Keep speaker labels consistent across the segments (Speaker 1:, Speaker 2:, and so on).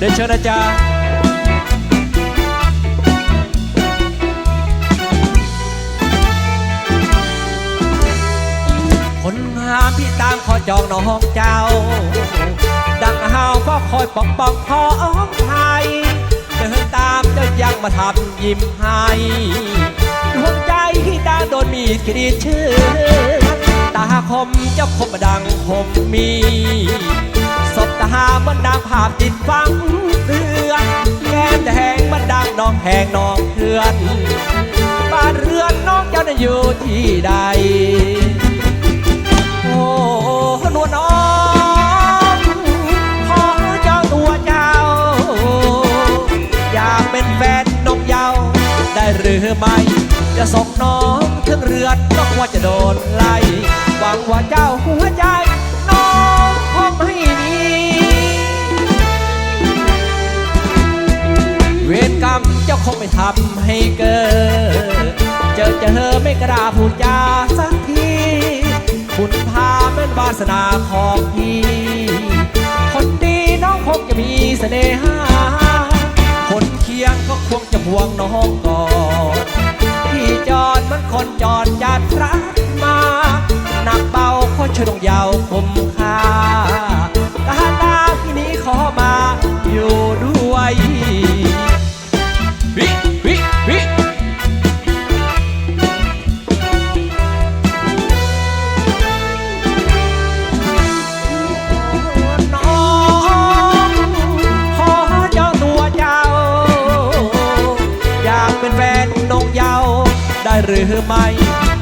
Speaker 1: เดินเชิญนะจ๊ะคนงามพี่ตามขอจองน้องเจ้า ดังเฮาก็คอยปอกปองพองไทยเดินตามเดินยังมาทำยิ้มให้ดวงใจที่ตาโดนมีดกรีดเชื่อตาคมเจ้าคมดังคมมีศพตาเหมันดังภาพติด ดังน้องแหงน้องเพื่อน บ้านเรือนน้องเจ้านั้นอยู่ที่ใด โอ้นวน้องขอเจ้าตัวเจ้า อยากเป็นแฟนนกเยาได้หรือไม่ จะส่งน้องถึงเรือนก็กลัวจะโดนไล่หวังว่าเจ้าหัวใจ เวรกรรมเจ้าคงไม่ทำให้เกิด เจอเจอไม่กล้าพูดจาสักที คุณพาเป็นวาสนาของพี่ คนดีน้องคงจะมีเสน่หา คนเคียงก็คงจะห่วงน้องก่อนพี่จอดเหมันคนจอดจัดรักมา หนักเบาก็ช่วยลงยาวคมค่า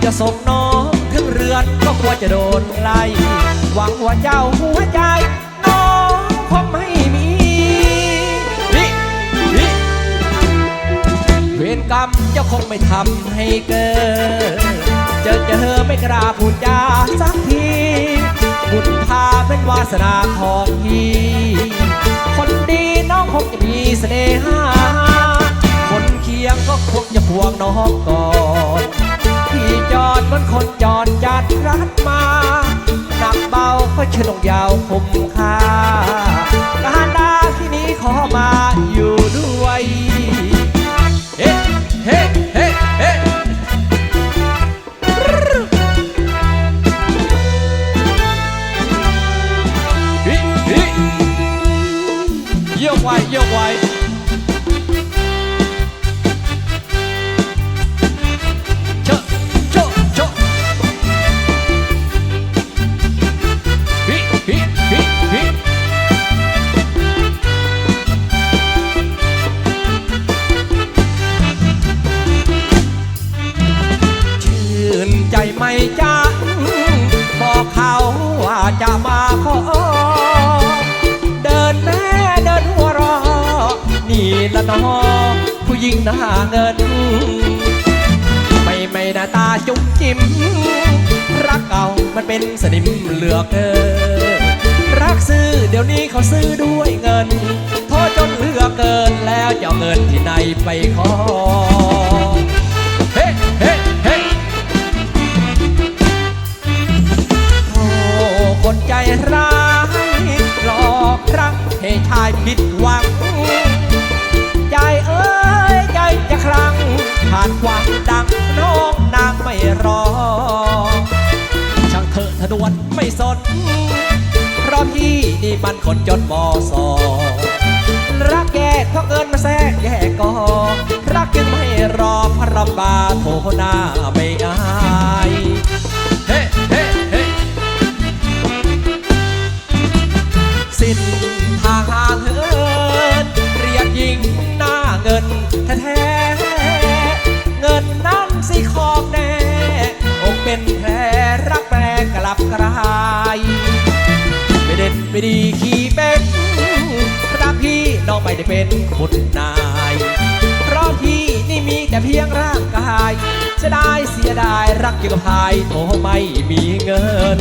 Speaker 1: จะส่งน้องถึงเรือนก็กลัวจะโดนไล่หวังว่าเจ้าหัวใจ น้องคงไม่มีวิวิเวรกรรมเจ้าคงไม่ทำให้เกิดเจอเจอไม่กล้าพูดจาสักทีบุญพาเป็นวาสนาของพี่คนดีน้องคงจะมีเสน่หาคนเคียงก็คงจะห่วงน้องก่อน จอดเหมือนคนจอดจัดรัดมาหนักเบาก็เชิญลงยาวคุ้มค่าการดาที่นี้ขอมาอยู่ด้วย องผู้หญิงหน้าเงิน ไม่ไม่หน้าตาจุ๊บจิ้ม รักเก่ามันเป็นสนิมเหลือกเกินรักซื้อเดี๋ยวนี้เขาซื้อด้วยเงิน โทษจนเหลือกเกินแล้วจะเอาเงินที่ไหนไปขอเฮ้เฮ้เฮ้โอ้คนใจรานความดังน้องนางไม่รอ ช่างเถอะทะนวนไม่สน เพราะพี่นี่มันคนจนมอสอรักแกเพราะเงินมาแทรกแย่กอรักจึงไม่รอพระบาโทหน้า ได้เป็นคุณนาย เพราะพี่นี่มีแต่เพียงร่างกายเสียดายเสียดายรักอยู่กับายโทไม่มีเงิน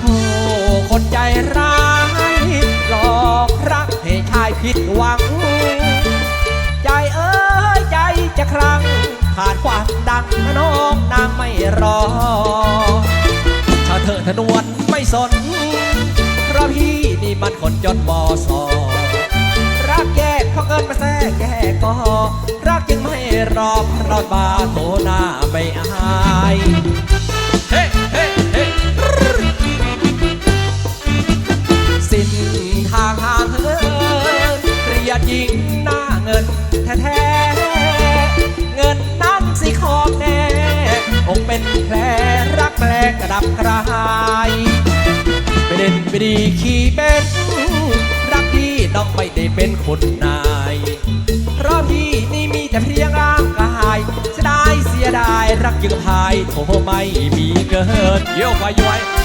Speaker 1: โอ้คนใจร้ายหลอกรักให้ชายผิดหวัง ใจเอ้ยใจจะครั้งผ่านความดังน้องนางไม่รอชาเธอทะนวน สน เพราะพี่นี่มันคนจนบอสอรักแย่เพราะเงินมาแท้แยกก็ รักยังไม่รอบรอดบาโถหน้าไม่อายเฮ้เฮ้เฮ้สิ้นทางหาเงินเรียดยิงหน้าเงินแท้ๆเงินนั้นสิของแน่คงเป็นแผลรักแรงกระดับกระหาย เป็นปรีขี้เป็น รักพี่ต้องไม่ได้เป็นคนนาย เพราะพี่นี่มีแต่เพียงร่างกายเสียดายเสียดายรักยังพายโทไม่มีเกิ
Speaker 2: ดเยี่ยวไป
Speaker 1: ย้
Speaker 2: อย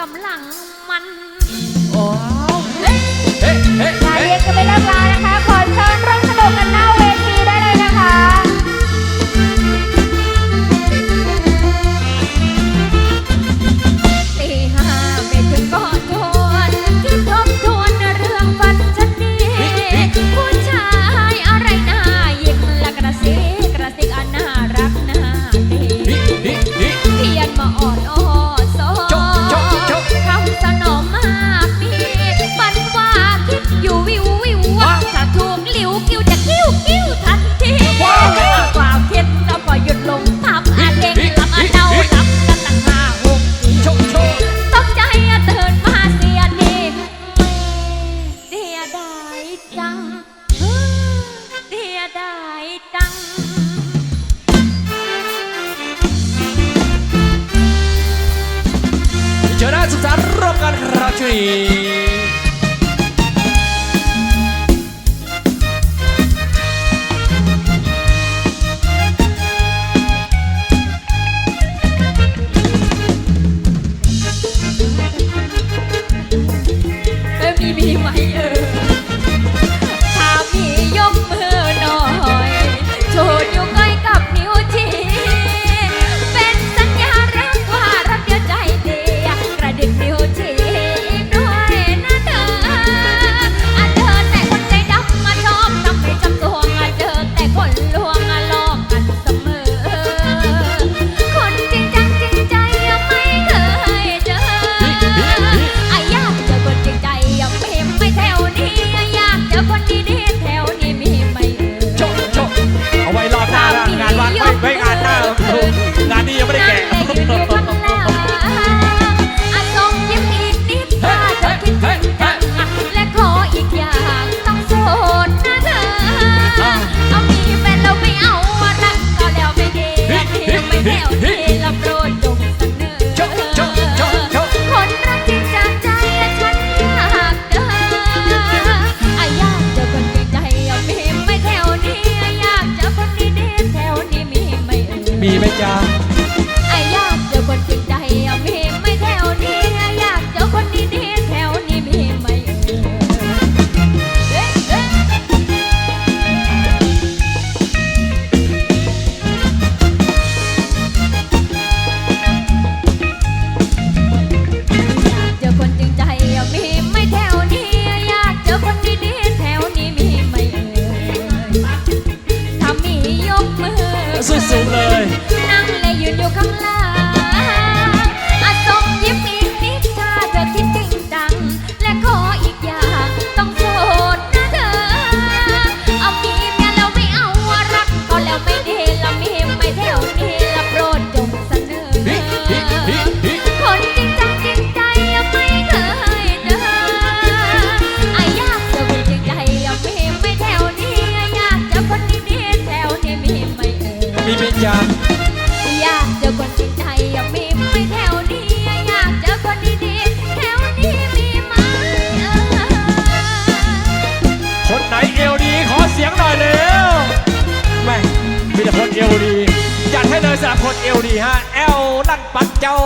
Speaker 2: กำลังมัน jangan tetap rokan ini. เอวดี
Speaker 1: ฮะ
Speaker 2: เอว
Speaker 1: ลั่นปัดเจ้า